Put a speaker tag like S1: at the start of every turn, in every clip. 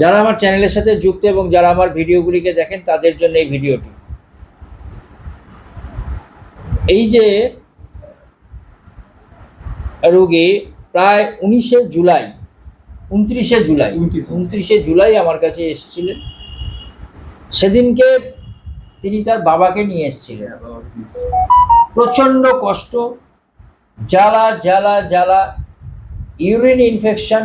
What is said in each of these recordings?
S1: যারা আমার চ্যানেলের সাথে যুক্ত এবং যারা আমার ভিডিওগুলিকে দেখেন তাদের জন্য এই ভিডিওটি। এই যে রোগী প্রায় উনিশে জুলাই উনত্রিশে জুলাই
S2: 29
S1: উনত্রিশে জুলাই আমার কাছে এসেছিলেন। সেদিনকে তিনি তার বাবাকে নিয়ে এসেছিলেন। প্রচণ্ড কষ্ট জ্বালা জ্বালা জ্বালা ইউরিন ইনফেকশন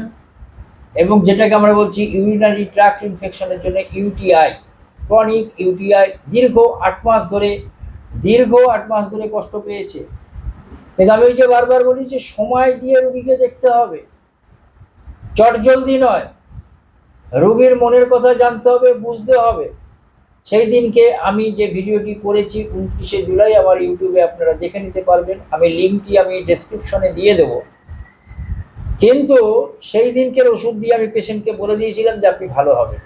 S1: এবং যেটাকে আমরা বলছি ইউরিনারি ট্র্যাক্ট ইনফেকশনের জন্য ইউটিআই ক্রনিক ইউটিআই দীর্ঘ আট মাস ধরে, দীর্ঘ আট মাস ধরে কষ্ট পেয়েছে। কিন্তু আমি ওই যে বারবার বলি যে সময় দিয়ে রুগীকে দেখতে হবে। চটজলদি নয়। রোগীর মনের কথা জানতে হবে, বুঝতে হবে। সেই দিনকে আমি যে ভিডিওটি করেছি উনত্রিশে জুলাই আমার ইউটিউবে আপনারা দেখে নিতে পারবেন। আমি লিঙ্কটি আমি ডেসক্রিপশনে দিয়ে দেব। কিন্তু সেই দিনকের ওষুধ দিয়ে আমি পেশেন্টকে বলে দিয়েছিলাম যে আপনি ভালো হবে।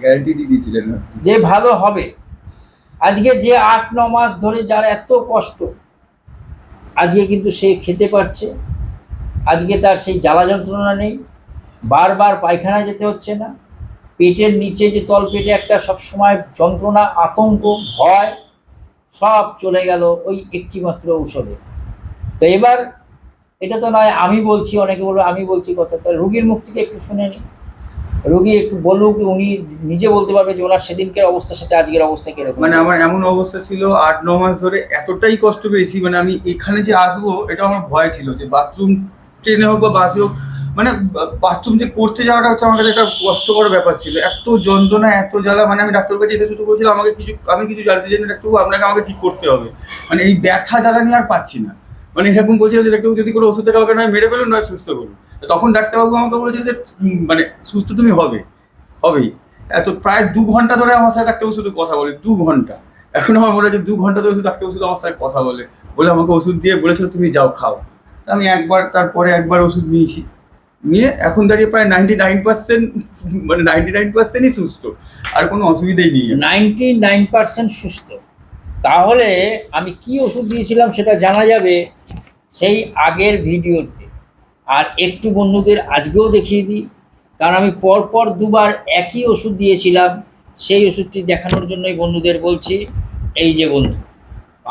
S2: গ্যারান্টি দিয়ে দিয়েছিলেন।
S1: যে ভালো হবে। আজকে যে আট ন মাস ধরে যার এত কষ্ট আজকে কিন্তু সে খেতে পারছে। আজকে তার সেই জ্বালা যন্ত্রণা নেই। বারবার পায়খানা যেতে হচ্ছে না। পেটের নিচে যে তল পেটে একটা সবসময় যন্ত্রণা আতঙ্ক ভয় সব চলে গেল ওই একটিমাত্র ঔষধে। তো এবার এটা তো নয়, আমি বলছি, অনেকে বলবে আমি বলছি কথা। তাহলে রুগীর মুখ থেকে একটু শুনে নি। রুগী একটু বলুক, উনি নিজে বলতে পারবে যে ওনার সেদিনকের অবস্থার সাথে আজকের অবস্থা কীরকম।
S2: মানে আমার এমন অবস্থা ছিল, আট, ন মাস ধরে এতটাই কষ্ট পেয়েছি মানে আমি এখানে যে আসব, এটা আমার ভয় ছিল যে বাথরুম ট্রেনে হোক বা বাসে হোক মানে বাথরুম যে করতে যাওয়াটা হচ্ছে আমার কাছে একটা কষ্টকর ব্যাপার ছিল। এত যন্ত্রণা, এত জ্বালা মানে আমি ডাক্তার কাছে এসে শুধু বলছিলাম, আমাকে কিছু, আমি কিছু জানতে চাই না ডাক্তারবাবু আপনাকে আমাকে ঠিক করতে হবে। মানে এই ব্যথা, জ্বালা নিয়ে আর পাচ্ছি না। মানে এরকম বলছিলাম যে ডাক্তারবাবু, যদি কোনো ওষুধ আমাকে নয় মেরে ফেলুন, নয় সুস্থ করুন। তখন ডাক্তারবাবু আমাকে বলেছিল যে মানে সুস্থ তুমি হবে, হবেই। এত প্রায় দু ঘণ্টা ধরে আমার সাথে ডাক্তারবাবু শুধু কথা বলে, দু ঘণ্টা। এখন আমার মনে হচ্ছে দু ঘণ্টা ধরে শুধু ডাক্তারবাবু শুধু আমার সাথে কথা বলে বলে আমাকে ওষুধ দিয়ে বলেছিল, তুমি যাও, খাও। তা আমি একবার, তারপরে একবার ওষুধ নিয়েছি। নিয়ে এখন দাঁড়িয়ে প্রায় নাইনটি নাইন পার্সেন্ট মানে নাইনটি নাইন পার্সেন্টই সুস্থ। আর কোনো অসুবিধাই নেই।
S1: নাইনটি নাইন পার্সেন্ট সুস্থ। তাহলে আমি কি ওষুধ দিয়েছিলাম সেটা জানা যাবে? সেই আগের ভিডিওতে। আর একটু বন্ধুদের আজকেও দেখিয়ে দিই, কারণ আমি পরপর দুবার একই ওষুধ দিয়েছিলাম, সেই ওষুধটি দেখানোর জন্যই বন্ধুদের বলছি, এই যে বন্ধু,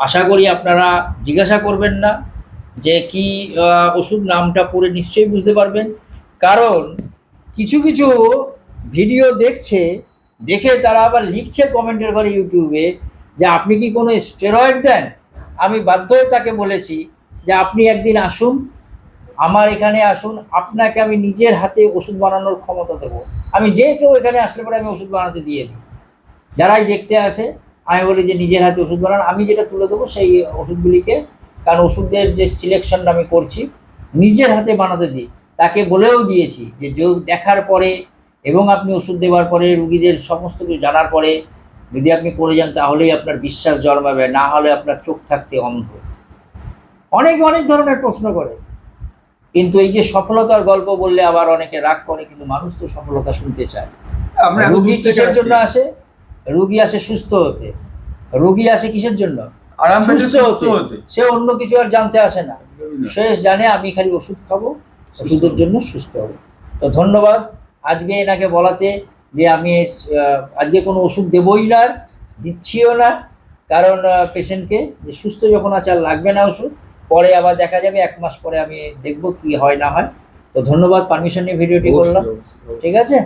S1: আশা করি আপনারা জিজ্ঞাসা করবেন না যে কি ওষুধ নামটা পড়ে নিশ্চয়ই বুঝতে পারবেন। কারণ কিছু কিছু ভিডিও দেখছে, দেখে তারা আবার লিখছে কমেন্টের ঘরে ইউটিউবে যে আপনি কি কোনো স্টেরয়েড দেন? আমি বাধ্য তাকে বলেছি যে আপনি একদিন আসুন, আমার এখানে আসুন, আপনাকে আমি নিজের হাতে ওষুধ বানানোর ক্ষমতা দেবো। আমি যে কেউ এখানে আসলে পরে আমি ওষুধ বানাতে দিয়ে দিই। যারাই দেখতে আসে, আমি বলি যে নিজের হাতে ওষুধ বানান, আমি যেটা তুলে দেবো সেই ওষুধগুলিকে, কারণ ওষুধের যে সিলেকশনটা আমি করছি, নিজের হাতে বানাতে দিই। তাকে বলেও দিয়েছি যে যোগ দেখার পরে এবং আপনি ওষুধ দেওয়ার পরে, রুগীদের সমস্ত কিছু জানার পরে, যদি আপনি করে যান, তাহলেই আপনার বিশ্বাস জন্মাবে, না হলে আপনার চোখ থাকতে অন্ধ। অনেক অনেক ধরনের প্রশ্ন করে। কিন্তু এই যে সফলতার গল্প বললে আবার অনেকে রাগ করে কিন্তু মানুষ তো সফলতা শুনতে চায়।
S2: আমরা
S1: রুগী কিসের জন্য আসে? রুগী আসে সুস্থ হতে। রুগী আসে কিসের জন্য?
S2: আরাম
S1: সুস্থ হতে। সে অন্য কিছু আর জানতে আসে না। শেষ জানে আমি খালি ওষুধ খাব ওষুধের জন্য সুস্থ হব। তো ধন্যবাদ। আজকে এনাকে বলাতে যে আমি আজকে কোনো ওষুধ দেবই না দিচ্ছিও না। কারণ পেশেন্টকে যে সুস্থ যখন আছে আর লাগবে না ওষুধ পরে আবার দেখা যাবে এক মাস পরে আমি দেখব কি হয় না হয়। তো ধন্যবাদ পারমিশন নিয়ে ভিডিওটি করলাম। ঠিক আছে।